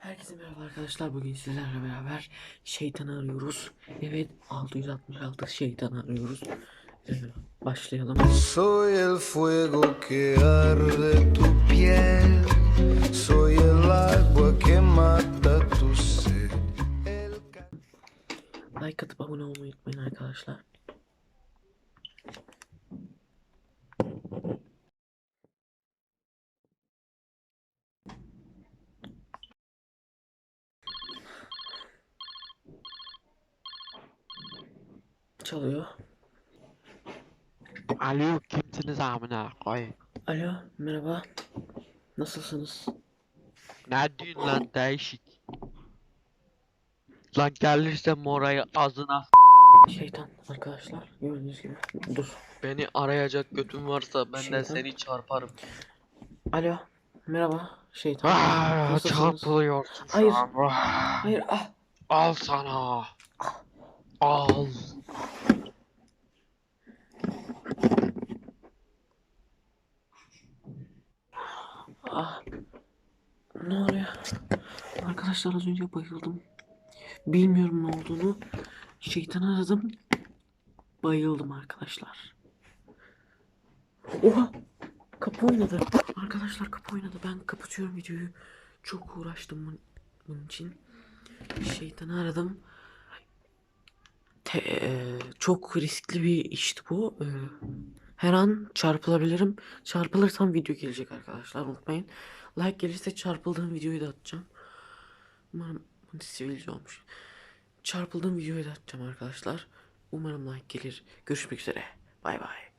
Herkese merhaba arkadaşlar. Bugün sizlerle beraber şeytanı arıyoruz. Evet 666 şeytanı arıyoruz. Ee, başlayalım. Soy el fuego que arde tu piel. Soy el agua que mata tu sed. Like atıp abone olmayı unutmayın arkadaşlar. Çalıyor. Alo kimsiniz amına koy. Alo merhaba. Nasılsınız? Ne diyorsun lan değişik. Lan gelirse oraya ağzına Şeytan arkadaşlar gördüğünüz gibi. Dur. Beni arayacak götün varsa ben de Şeytan. seni çarparım. Alo merhaba şeytan. Ah, Nasılsınız? çarpılıyorsun Hayır. Ah, Hayır ah. Al sana. Al. Ah. Ne oluyor? Arkadaşlar az önce bayıldım. Bilmiyorum ne olduğunu. Şeytan aradım. Bayıldım arkadaşlar. Oha! Kapı oynadı. Arkadaşlar kapı oynadı. Ben kapatıyorum videoyu. Çok uğraştım bunun, için. Şeytanı aradım. Te- çok riskli bir işti bu. Eee, her an çarpılabilirim. Çarpılırsam video gelecek arkadaşlar unutmayın. Like gelirse çarpıldığım videoyu da atacağım. Umarım sivilce olmuş. Çarpıldığım videoyu da atacağım arkadaşlar. Umarım like gelir. Görüşmek üzere. Bay bay.